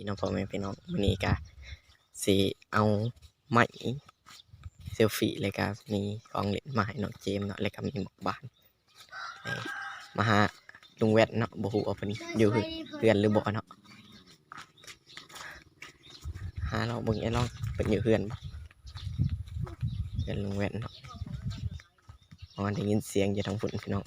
ีน้องพ่อแม่พี่น้องวันนี้ก็สิเอาไม้เซลฟี่เลยก็มีของเล่นมาให้น้องเจมส์เนาะแล้วก็มีหมอกบานมาหาลุงแวดเนาะบ่ฮู้ว่าเพิ่นอยู่เรือนหรือบ่เนาะหาเราเบิ่งไอ้ลองเพิ่นอยู่เรือนบ่เรือนลุงแวดเนาะอ๋อได้ยินเสียงอยู่ทางฝุ่นพี่น้อง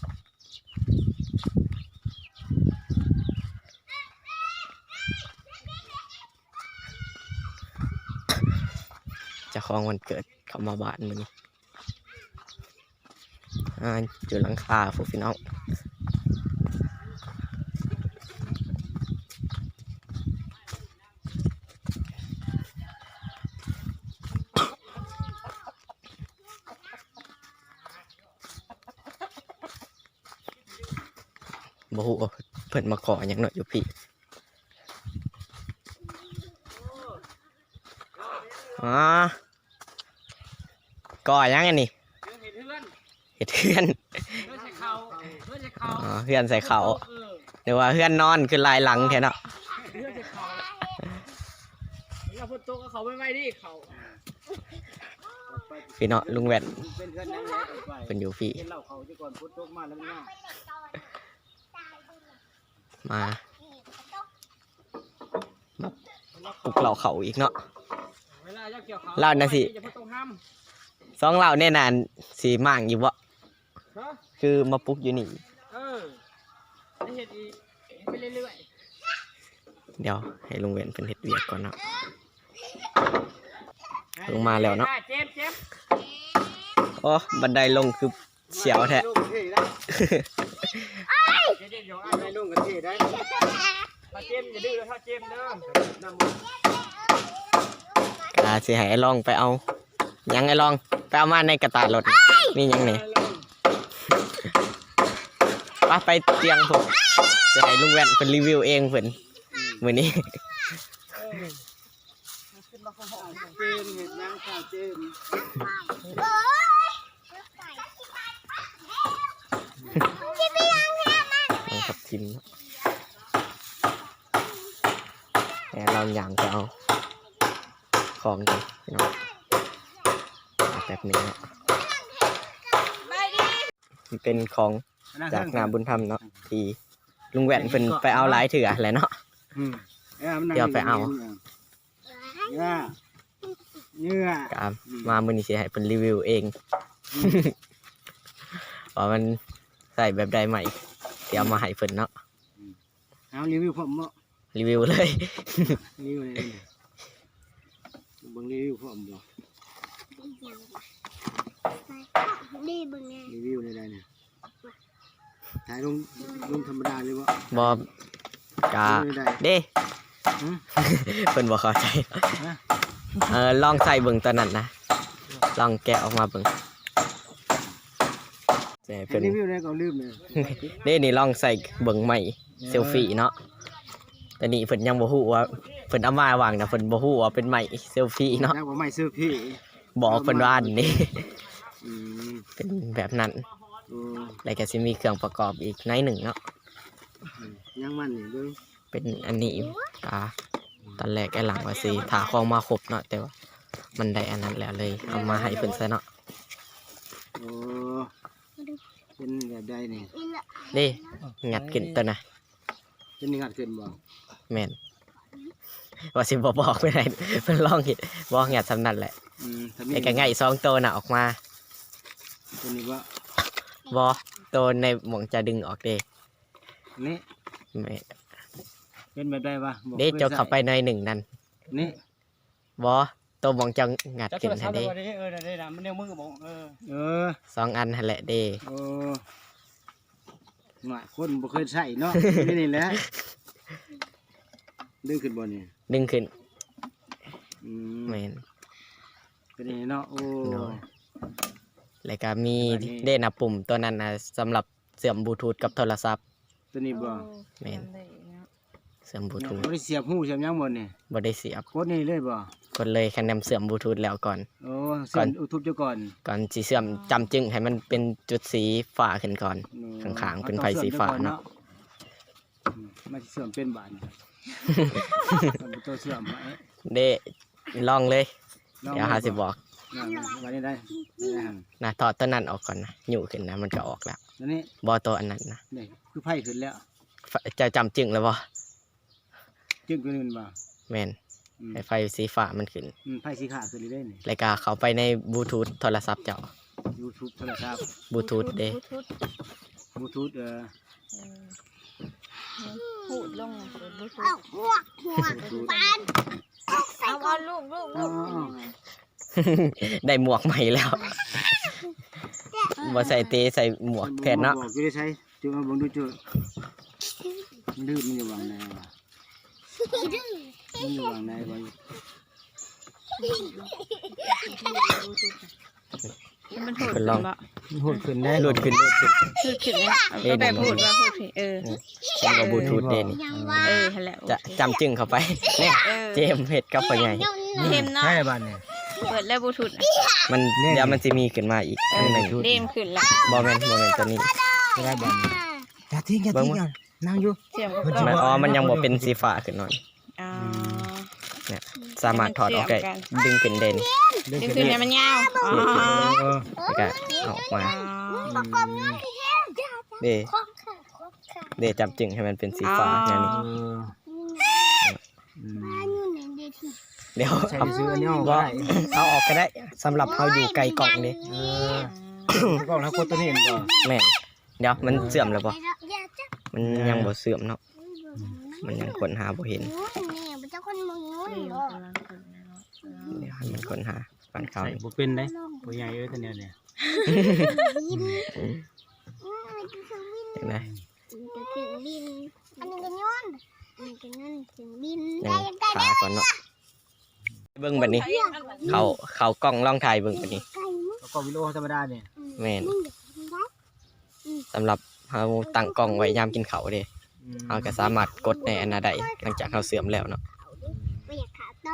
เจะคลองวันเกิดเขามาบ้านมือนี้อ่าอยู่หลังคาพวกพี่น้องบ่ฮู้เพิ่นมาขอหยังเนาะอยู่พี่อ๋อ ก่อหยังอันนี้เห็ดเพื่อนเห็ดเฮือนเพื่อนใส่เขาเพื่อนใส่เขาอ๋อเฮือนใส่เขาเออหรือว่าเฮือนนอนคือลายหลังแท้เนาะเพื่อนใส่เขาแล้วพุทโตก็เขาไม่ไหวดิเขาพี่เนาะลุงแว่นเป็นเพื่อนนั่งแล้วไปเป็นอยู่พี่เห็นเหล่าเขาที่ก่อนพุทโตมาแล้วมันง่ายมามาปลุกเหล่าเขาอีกเนาะเวลาจะเกี่ยวเขาเล่าหน่อยสิ สองเหล่าแน่นานสีมั่งอยู่บ่ฮะคือมาปลุกอยู่นี่ เออให้เห็ดอีกไปเรื่อยเดี๋ยวให้ลุงเวนเป็นเฮ็ดเวียกก่อนเนาะ ๆลงมาแล้วเนาะ เจ็บเจ็บโอ้บันไดลงคือเสียวแท้ลูกกระเทยได้เจ็บเดี๋ยวอ้ายให้ลูกกระเทยได้ถ้าเจ็บอย่าดื้อแล้วถ้าเจ็บเด้อนำมืออ่าสิให้ไอ้ลองไปเอาหยังไอ้ลอง ไปเอามาในกระตารถนี่หยังนี่ไปไปเตียงผมจะให้ลุงแว่นเป็นรีวิวเองเพิ่นมื้อนี้เจมเห็ดนางข้าวเจมลองขับทิมเนาะแต่เราอย่างไปเอา ของกันพี่น้องเอา แบบนี้เนาะมันเป็นของจากงานบุญธรรมเนาะที่ลุงแหวนเป็นไปเอาหลายเถื่อแหละเนาะอืมเดี๋ยวไปเอาเนื้อเนื้อกามมามือนี้สิให้เป็นรีวิวเองว่ามันใส่แบบใดใหม่เดี๋ยวเอามาให้เพิ่นเนาะเอารีวิวผมบ่รีวิวเลยรีวิวเลยเบิ่งรีวิวผมบ่ นี่บึงไรีวิวเลยได้เนี่ยถ่ายลงลงธรรมดาเลยบ่บอบกาเด้เพิ่นบ่เข้าใจเออลองใส่เบิ่งตอนนั้นนะลองแกะออกมาเบิ่งใช่เพิ่นรีวิวได้ก็ลืมเลยเด้นี่ลองใส่เบิ่งใหม่เซลฟี่เนาะแต่นี่เพิ่นยังบ่ฮู้ว่าเพิ่นเอามาวางนะเพิ่นบ่ฮู้ว่าเป็นใหม่เซลฟี่เนาะแล้วบ่ไม่ซื้อพี่ บอกเพิ่นว่าอันนี้ อืมเป็นแบบนั้นโอ้แล้วก็สิมีเครื่องประกอบอีกในหนึ่งเนาะ ยังมันนี่เบิ่งเป็นอันนี้ตาตอนแรกไอ้หลังว่าสิถาของมาครบเนาะแต่ว่า มันได้อันนั้นแล้วเลย เอามาให้เพิ่นซะเนาะโอ้เป็นแบบใดนี่เด้งัดขึ้นตัวนะเป็นงัดขึ้นบ่แม่น ว่าสิบ่บอกไปไหนเพิ่นลองเห็นบอกงัดสำนั้นแหละอืมถ้ามีไอ้ก็ง่ายสองตัวน่ะออกมาตัวนี้บ่บ่ตัวในหม่องจะดึงออกเด้นี่แม่เป็นแบบใดวะบอกเด้พื่อนเจ้าเข้าไปในหนึ่งนั่นนี่บ่ตัวหม่องจะงัดจะขึ้นโทรศัให้พท์เด้ไปเออได้ละมันเดียวมือบอกเออเออสองอันหั่นแหละเด้โอ้หน่อยคนบ่เคยใส่เนาะนี่นี่แหละดึงขึ้นบ่นี่ ดึงขึ้นอืมแม่นเป็นนี่เนาะโอ้โน่นแล้วก็มีอันนี้ เด้นะปุ่มตัวนั้นนะสำหรับเสื่อมบลูทูธกับโทรศัพท์ ตัวนี้บ่แม่นเสื่อมบลูทูธบ่ได้เสียบหูเสียบหยังบ่นี่บ่ได้เสียบกดนี่เลยบ่กดเลยคะแนนเสื่อมบลูทูธแล้วก่อน โอ้ก่เสีอยนบอุทุบเจ้าก่อนก่อนสิเสื่อมจำจึงให้มันเป็นจุดสีฟ้าขึ้นก่อนโอ้ข้างๆเป็นอไฟสีฟ้าเนาะอืมมันสิเสื่อมเป็นบาดนี่มัน ตัวเสื่อมไหมเดลองเลยเดี๋ยวหาสิบอกนั่นวันนี้ได้ได้หันนะถอดตัวนั้นออกก่อนนะอยู่ขึ้นนะมันก็ออกแล้วแล้วนี่บอตัวอันนั้นนะนี่คือไพ่ขึ้นแล้ว ฝเจะจำจึงแล้วบ่จึงขึ้นมันบ่แมนอืมไฟไฟสีฟ้ามันขึ้นอืมไพ่สีขาวขึ้นเรื่อยๆนี่รายการเขาไปในบลูทูธโทรศัพท์เจ้ายูทูบโทรศัพท์บลูทูธเด้ บลูทูธเอ่อ พูดลงเปิดบลูทูเอาธหัวหัวปานเอาเอาลูกลูกลูกได้หมวกใหม่แล้วบ่ใส่เตใส่หมวกแทนเนาะบอกอยู่ได้ใช้จุเอาเบิ่งดูจุมันดื้อมันอยู่วางไหนวะมันอยู่วางไหนบ่ มันพูดเพิ่นลองบ่มันโหดขึ้นได้หลุดขึ้นหลุดขึ้นพูดผิดเลยเอ๊ะเอาแบบพูดว่าพูดผิดเออมันก็บลูทูธเด่นยังว่าเออหั่นแหละจะจำจึงเข้าไปเนี่ยเออ เจมส์เฮ็ดกับพ่อใหญ่เทมเนาะ ใช่บ้านเนี่ย เปิดแล้วบลูทูธน่ะมันเดี๋ยวมันจะมีขึ้นมาอีกอันหนึ่งเดมขึ้นละบอแมนบอแมนตัวนี้ ใช่บ้านเนี่ยอย่าทิ้งอย่าทิ้งอะนั่งอยู่ เสียงกับมันกล้จะองมันอ๋อมันยังบ่เป็นสีฟ้าขึ้นหน่อย อ๋อ สามารถถอดออกได้มันเชื่อมกันดึงเป็นเด่นนี่คือเนี่ยมันยาวอ๋อเออแล้วก็เอาออกมาอ๋อเดเดจับจึงให้มันเป็นสีฟ้าแนวนี้เอออืมบ้านอยู่ในเดทีเดี๋ยวใช่เอาซื้ออันนี้ออกบ่ได้เอาออกก็ได้สำหรับเขาอยู่ไกลกล่องเด้เออแล้วก็ถ้ากดตัวนี้เห็นก่อนแม่นเดี๋ยวมันเสื่อมแล้วบ่อย่าจับมันยังบ่เสื่อมเนาะมันยังค้นหาบ่เห็นนี่เป็นเจ้า คนมึงนู้นนี่เหรมันอกำลังขึ้นนะเนาะเดี๋ยวให้มันค้นหาปานเขาใส่นี่บ่เป็นได้บ่ใหญ่เอ้ยตัวเนี้ยเนี่ยวินอืมมันก็คือวินจังได๋มันก็คือวินอันนี้ก็ย้อนอันนี้ก็นั่นถึงวินยัได้งยังได้ขาก่อนเนาะเบิ่งบัดนี้ เขาเขากล้องลองถ่ายเบิ่งบัดนี้ ไก่มึงแล้วก็วิดีโอธรรมดาเนี่ยแม่นมึงอย่าทำได้สำหรับเฮาตั้งกล้องไว้ยามกินข้าวเด้อืมเราก็สามารถกดในอันนั้นได้หลังจากเราเสื่อมแล้วเนาะ ไม่อยากขาต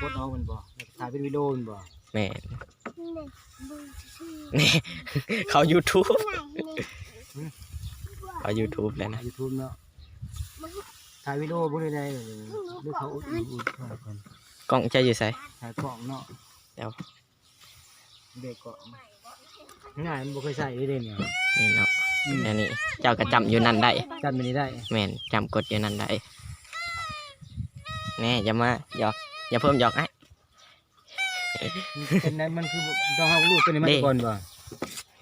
กตกตากดเอามันบ่ถ่ายเป็นวิดีโอมันบ่แม่นนี่เลยบูชื่อนี่เขา YouTube ไหนนี่เขา YouTube แล้วนะยูทูบเนาะถ่ายวิดีโอบ่ได้ได้เลยหรือเขาอุดอุดอุดถ่ายก่อนกล้องจะอยู่ไสถ่ายกล่องเนาะเดี๋ยวเด็กกล่องง่ายมันบ่เคยใส่ได้เลยเนี่ยนี่เนาะอืมอันนี้เจ้าก็จำอยู่นั่นได้ จำมันนี้ได้ แม่นจำกดอยู่นั่นได้แน่อย่ามาหยอก อย่าเพิ่มหยอกไอ้เป็นนั้นมันคือต้องเอาลูกตัวนี้มาก่อนบ่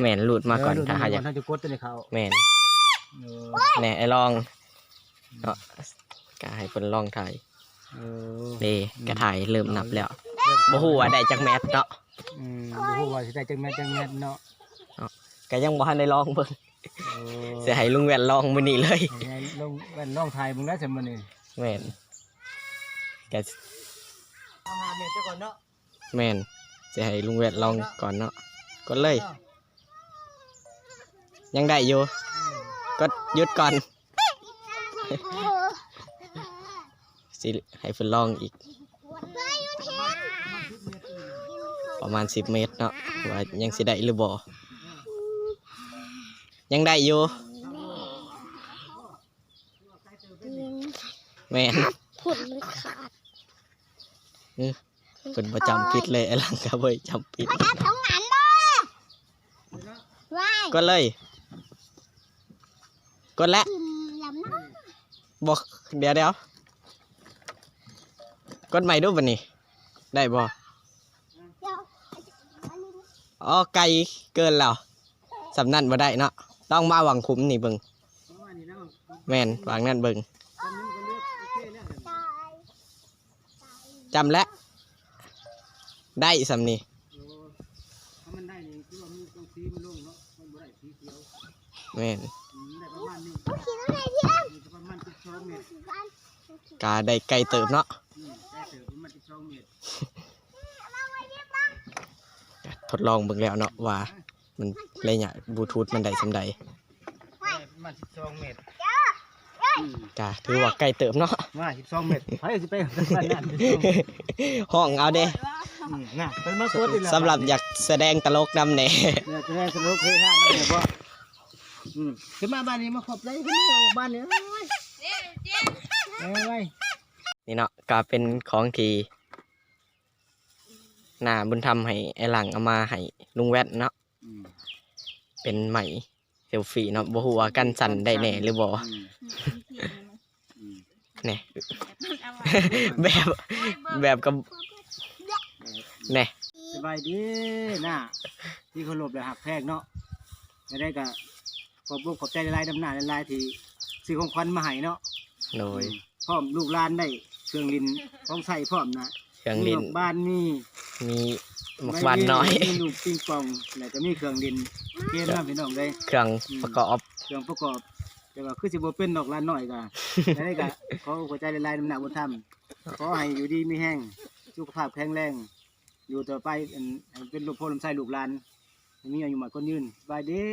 แม่นหลุดมาก่อนเลูถ้าหาอยากถ้าจะกดตัวนี้เขาแม่นเออแน่ไอ้ลองเนาะก็ให้เพิ่นลองถ่ายเออเด้ก็ถ่ายเริ่มนับแล้วบ่ฮู้ว่าได้จักแมตช์เนาะอืมบ่ฮู้ว่าสิได้จังแม่นจังแม่นเนาะก็ยังบ่ทันได้ลองเบิ่งเออสิให้ลุงแว่นลองมื้อนี้เลยให้ลองแว่นลองถ่ายมึงนะจังมื้อนี้แม่นก็ เอาหาเม็ดซะก่อนเนาะแม่นจะให้ลุงเวทลองก่อนเนาะกดเลย ยังได้อยู่กดหยุดก่อน สิให้เพิ่นลองอีก ประมาณ 10 เมตรเนาะว่ายังสิได้หรือบ่ยังได้อยู่แม่นผลมันขาด เพิ่นบ่จำผิดเลยไอ้หลังก็บ่จำผิดมาจับสองอันบ่ว้ายกดเลยกดแล้วกินลำน้บอกเดี๋ยวเดี๋ยวกดใหม่ดูบันนี้ ได้บ่ำเดี๋ยวอันนี้อ๋อไกลเกินแล้วสำนั่นบ่ได้เนาะต้องมาหวังคุ้มนี่เบิงแม่นวางนั่นเบิง ตาย จำแล้วได้สำนี่ถ้ามันได้นี่คือว่ามันต้องสีมันลงเนาะมันบ่ได้สีเขียวแม่นอืมได้ประมาณนี้โอเคแล้วไงที่อ้ำมีประมาณ12เมตรบ้านกาได้ไกลเติบเนาะอืมได้เติบประมาณ12เมตรทดลองเบิ่งแล้วเนาะว่า มันระยะบลูทูธมันได้สำใด ได้ประมาณ12เมตรอืม กาถือว่าไกลเติบเนาะมา12เมตรไปสิไปบ้านนั้นห้องเอาเด้อืมน่ะเป็นมากดอีกแล้วสำหรับอยากแสดงตลกนำแหน่เนี่ยจะได้สนุกเฮฮาได้บ่อืมขึ้นมาบ้านนี้มาขอบเลยขึ้นมาออกบ้านนี้โอ้ยเอ้ยนี่เนาะก็เป็นของที่หน้าบุญธรรมให้ไอ้หลังเอามาให้ลุงแวดเนาะอืมเป็นใหม่เซลฟี่เนาะบ่ฮู้ว่ากันสั่นได้แน่หรือบ่ อืมอื มแน่แบบแบบกับแน่สบายดีน่ะที่เคารพและหักแพงเนาะจะได้ก็ขอบบุขอบใจหลายๆดำหน้าหลายๆที่ซื้อของขวัญมาให้เนาะโดยพร้อมลูกหลานได้เครื่องลินของใส่พร้อมนะเครื่องมีลิ้นดอกบ้านมีมีหมกบานน้อยมีลูกปิงปองแล้วก็มีเครื่องลินเกมน้ำพี่น้องเลยเครื่องประกอบเครื่องประกอบ แต่ว่าคือสิบ่เป็นดอกลานน้อยก็ ได้ก็ขอหัวใจหลายๆน้ำหนักบนถ้ำขอให้อยู่ดีมีแห้งสุขภาพแข็งแรง อยู่ต่อไปอันให้เป็นลูกพ่อลำไส้ลูกหลานให้มีอายุหมันคนยืนบายเด้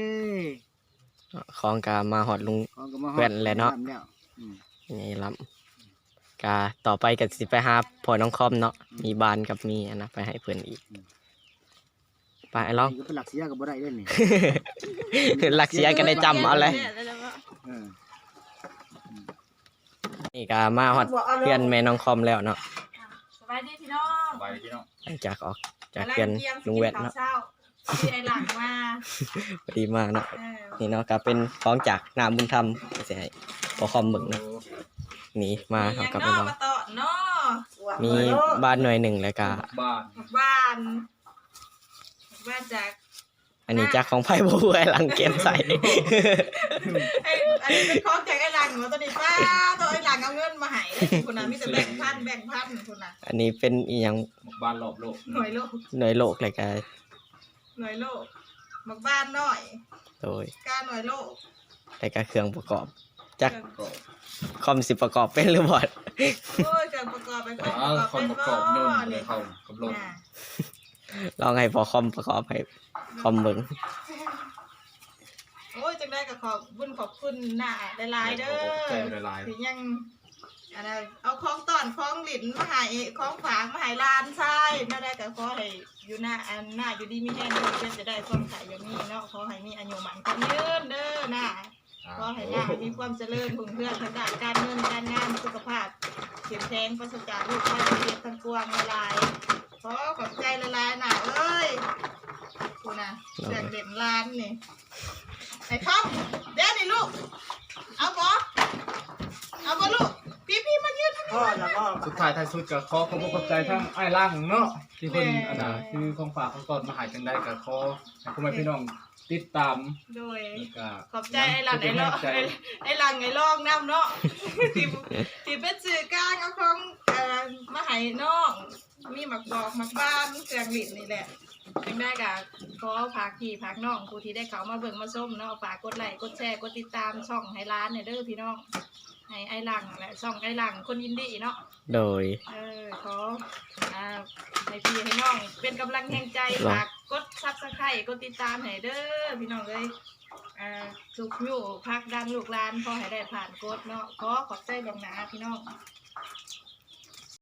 ของกามาหอดลุง ของก็มาฮอดแว่นแหละเนาะทำแล้วอืม นี่ลำกาต่อไปก็สิไปหาพ่อน้องคอมเนาะมีบานกับมีอันนะไปให้เพื่อนอีกไปไอ้ลอง นี่ก็เป็นหลักเสียกับบ่ได้เด้นี่ หลักเสียกันได้จำเอาเลยเออนี่ ก็มาหอดเพื่อนแม่น้องคอมแล้วเนาะสบายดีพี่น้องไปพี่น้องหลังจากออกจากเพื่อนลุงแวดเนาะเช้าที่ไอ้หลังมาพอดีมาเนาะเออนี่เนาะก็เป็นของจากนามบุญธรรมเสียให้พอคอมเบิ่งเนาะนี่มาเขากลับไปลองมาต่อเนาะมีบ้านหน่วยหนึ่งแล้วก็บ้านบ้านบ้านจาก อันนี้จากของไพ่บูไอ้หลังเกมใส่ ไอ้อันนี้เป็นของจากไอ้หลังเหรอตอนนี้ป้าตัวไอ้หลังเอาเงินมาให้คนน่ะมีแต่แบ่งพันแบ่งพันคนน่ะอันนี้เป็นอีหยังบ้านรอบโลกหน่วยโลกหน่วยโลกเลยก็หน่วยโลกบักบ้านน้อยโดยกล้าหน่วยโลกแล้วก็เครื่องประกอบจากเครื่องคอมสิประกอบเป็นหรือบ่โอ้ยเครื่องประกอบไปเครื่องอ้าวประกอบคนเป็นประกอบนุ่นบ่เลนี่ยเขากับลมอ่าลองให้พอคอมประกอบให้ คอมเบิ่งโอ้ยจังได้ก็ขอบบุญขอบคุณหน้าหลายๆเด้อใจละลายที่ยังอันนั้นเอาของตอนของหลินมาใหายของฝากมาใหายลานทรายน่าได้ก็ขอให้อยู่หน้าอันหน้าอยู่ดีมีแห้งเพื่อจะได้ความขายอย่างนี้เนาะขอให้มีอายุหมันกันยืนเด้อหน้าขอให้หน้ามีความเจริญรุ่งเรืองทางด้านการเงินการงานสุขภาพเข้มแข็งประสบการณ์ลูกชายเรียนทั้งกวางละลายขอขอบใจละลายหน้าเอ้ย กูนะเสียงเด่นล้านนี่ไอ้ครับเดี๋ยวนี่ลูก เอาบอเอาบอลูก พี่พี่มายืนพ่อแล้วก็สุดท้ายท้ายสุดก็ขอขอบคุณขอบใจทั้งไอ้ล่างเนาะที่คนแม่อันน่ะคือของฝากของตอนมาหายจังได้ก็ขอให้พ่อแม่พี่น้องติดตามโดย แล้วก็ขอบใจไอ้หลังไอ้ลอกไอ้ไอ้หลังไอ้ลอกน้ำเนาะที่ที่เป็นสื่อกลางเอาของเอ่อมาให้น้องมีหมักบอกหมักบ้านเครื่องลิ้นนี่แหละ ยังได้กะขอฝากพี่ฝากน้องผู้ที่ได้เขามาเบิ่งมาส้มเนาะฝากกดไลค์กดแชร์กดติดตามช่องให้ร้านเนี่ยเด้อพี่น้องให้ไอ้หลังแหละช่องไอ้หลังคนยินดีเนาะโดย เออขออ่าให้พี่ให้น้องเป็นกำลังแห่งใจหรอ ฝากกดซับสไครต์กดติดตามให้เด้อพี่น้องเลยอ่าสุขอยู่พักดังลูกหลานพอให้ได้ผ่านกดเนาะขอขอบใจดวงหนาพี่น้อง